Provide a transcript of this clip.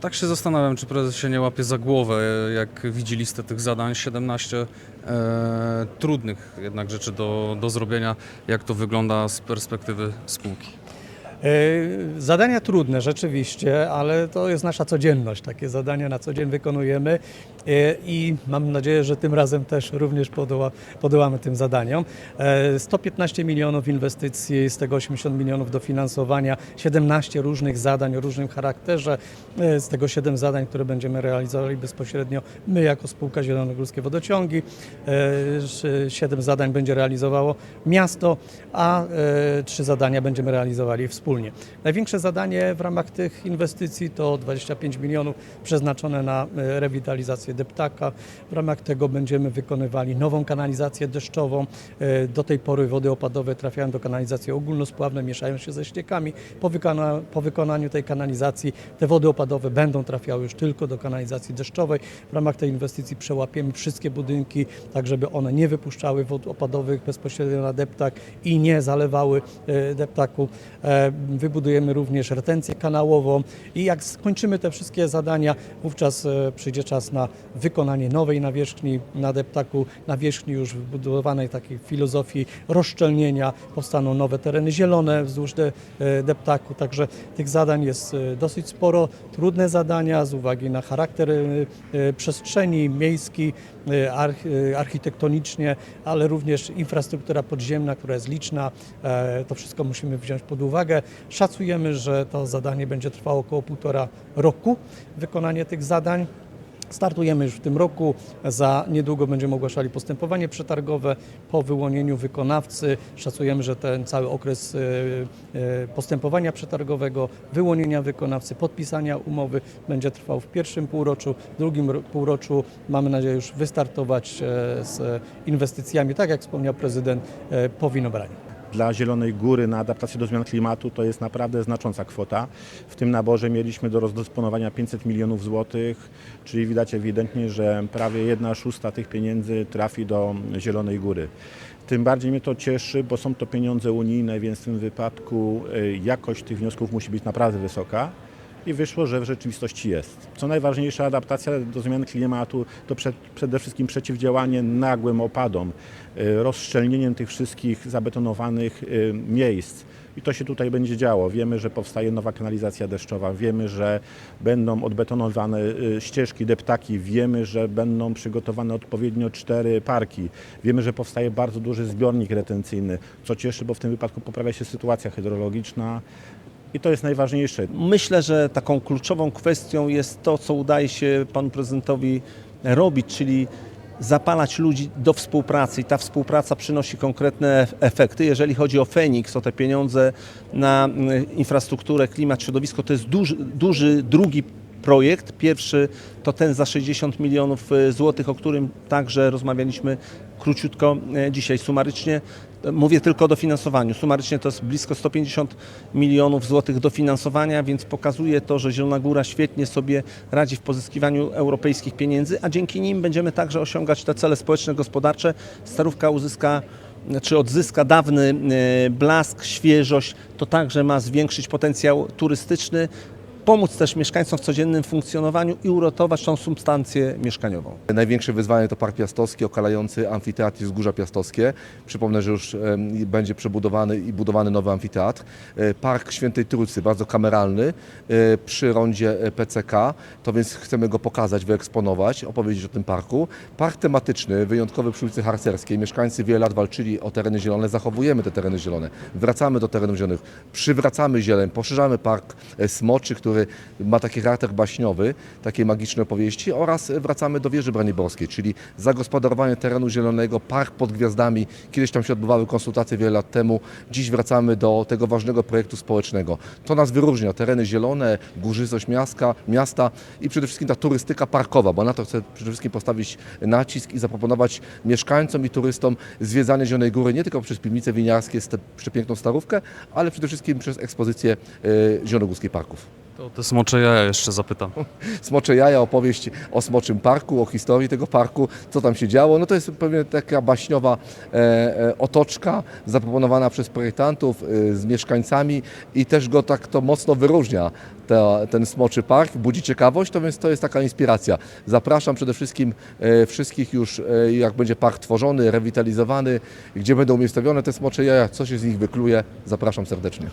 Tak się zastanawiam, czy prezes się nie łapie za głowę, jak widzi listę tych zadań, 17 e, trudnych jednak rzeczy do, do zrobienia, jak to wygląda z perspektywy spółki. E, Zadania trudne rzeczywiście, ale to jest nasza codzienność. Takie zadania na co dzień wykonujemy e, i mam nadzieję, że tym razem też również podoła, podołamy tym zadaniom. E, 115 milionów inwestycji, z tego 80 milionów dofinansowania, 17 różnych zadań o różnym charakterze, e, z tego 7 zadań, które będziemy realizowali bezpośrednio my jako spółka Zielonogórskie Wodociągi. E, 7 zadań będzie realizowało miasto, a 3 zadania będziemy realizowali wspólnie. Największe zadanie w ramach tych inwestycji to 25 milionów przeznaczone na e, rewitalizację deptaka. W ramach tego będziemy wykonywali nową kanalizację deszczową. E, Do tej pory wody opadowe trafiają do kanalizacji ogólnospławnej, mieszają się ze ściekami. Po, wykona, po wykonaniu tej kanalizacji te wody opadowe będą trafiały już tylko do kanalizacji deszczowej. W ramach tej inwestycji przełapiemy wszystkie budynki, tak żeby one nie wypuszczały wód opadowych bezpośrednio na deptak i nie zalewały e, deptaku. Wybudujemy również retencję kanałową i jak skończymy te wszystkie zadania, wówczas e, przyjdzie czas na wykonanie nowej nawierzchni na deptaku, nawierzchni już wybudowanej takiej filozofii rozszczelnienia. Powstaną nowe tereny zielone wzdłuż e, deptaku, także tych zadań jest e, dosyć sporo. Trudne zadania z uwagi na charakter przestrzeni miejskiej, arch, architektonicznie, ale również infrastruktura podziemna, która jest liczna. To wszystko musimy wziąć pod uwagę. Szacujemy, że to zadanie będzie trwało około półtora roku, wykonanie tych zadań. Startujemy już w tym roku, za niedługo będziemy ogłaszali postępowanie przetargowe po wyłonieniu wykonawcy. Szacujemy, że ten cały okres e, e, postępowania przetargowego, wyłonienia wykonawcy, podpisania umowy będzie trwał w pierwszym półroczu. W drugim ro- półroczu mamy nadzieję już wystartować e, z inwestycjami, tak jak wspomniał prezydent, po winobraniu. Dla Zielonej Góry na adaptację do zmian klimatu to jest naprawdę znacząca kwota. W tym naborze mieliśmy do rozdysponowania 500 milionów złotych, czyli widać ewidentnie, że prawie 1 szósta tych pieniędzy trafi do Zielonej Góry. Tym bardziej mnie to cieszy, bo są to pieniądze unijne, więc w tym wypadku y, jakość tych wniosków musi być naprawdę wysoka. I wyszło, że w rzeczywistości jest. Co najważniejsze, adaptacja do zmian klimatu to prze, przede wszystkim przeciwdziałanie nagłym opadom, y, rozszczelnieniem tych wszystkich zabetonowanych y, miejsc. I to się tutaj będzie działo. Wiemy, że powstaje nowa kanalizacja deszczowa, wiemy, że będą odbetonowane y, ścieżki, deptaki, wiemy, że będą przygotowane odpowiednio cztery parki, wiemy, że powstaje bardzo duży zbiornik retencyjny, co cieszy, bo w tym wypadku poprawia się sytuacja hydrologiczna. I to jest najważniejsze. Myślę, że taką kluczową kwestią jest to, co udaje się panu prezydentowi robić, czyli zapalać ludzi do współpracy i ta współpraca przynosi konkretne efekty. Jeżeli chodzi o Feniks, o te pieniądze na mm, infrastrukturę, klimat, środowisko, to jest duży, duży drugi projekt. Pierwszy to ten za 60 milionów e, złotych, o którym także rozmawialiśmy króciutko e, dzisiaj. Sumarycznie e, mówię tylko o dofinansowaniu. Sumarycznie to jest blisko 150 milionów złotych dofinansowania, więc pokazuje to, że Zielona Góra świetnie sobie radzi w pozyskiwaniu europejskich pieniędzy, a dzięki nim będziemy także osiągać te cele społeczne, gospodarcze. Starówka uzyska czy odzyska dawny blask, świeżość, to także ma zwiększyć potencjał turystyczny, pomóc też mieszkańcom w codziennym funkcjonowaniu i uratować tą substancję mieszkaniową. Największe wyzwanie to Park Piastowski, okalający amfiteatr i wzgórza piastowskie. Przypomnę, że już będzie przebudowany i budowany nowy amfiteatr. E, Park Świętej Trójcy, bardzo kameralny, e, przy rondzie e, PCK, to więc chcemy go pokazać, wyeksponować, opowiedzieć o tym parku. Park tematyczny, wyjątkowy przy ulicy Harcerskiej. Mieszkańcy wiele lat walczyli o tereny zielone, zachowujemy te tereny zielone. Wracamy do terenów zielonych, przywracamy zieleń, poszerzamy Park Smoczy, który ma taki charakter baśniowy, takiej magicznej opowieści oraz wracamy do wieży braniborskiej, czyli zagospodarowanie terenu zielonego, park pod gwiazdami. Kiedyś tam się odbywały konsultacje wiele lat temu, dziś wracamy do tego ważnego projektu społecznego. To nas wyróżnia, tereny zielone, górzystość miasta, miasta i przede wszystkim ta turystyka parkowa, bo na to chcę przede wszystkim postawić nacisk i zaproponować mieszkańcom i turystom zwiedzanie Zielonej Góry nie tylko przez piwnice winiarskie, przepiękną starówkę, ale przede wszystkim przez ekspozycję e, zielonogórskich parków. To te smocze jaja jeszcze zapytam. Smocze Jaja, opowieść o Smoczym Parku, o historii tego parku, co tam się działo. No to jest pewnie taka baśniowa e, e, otoczka zaproponowana przez projektantów e, z mieszkańcami i też go tak to mocno wyróżnia. Ten Smoczy Park budzi ciekawość, to więc to jest taka inspiracja. Zapraszam przede wszystkim e, wszystkich już, e, jak będzie park tworzony, rewitalizowany, gdzie będą umiejscowione te Smocze Jaja, co się z nich wykluje. Zapraszam serdecznie.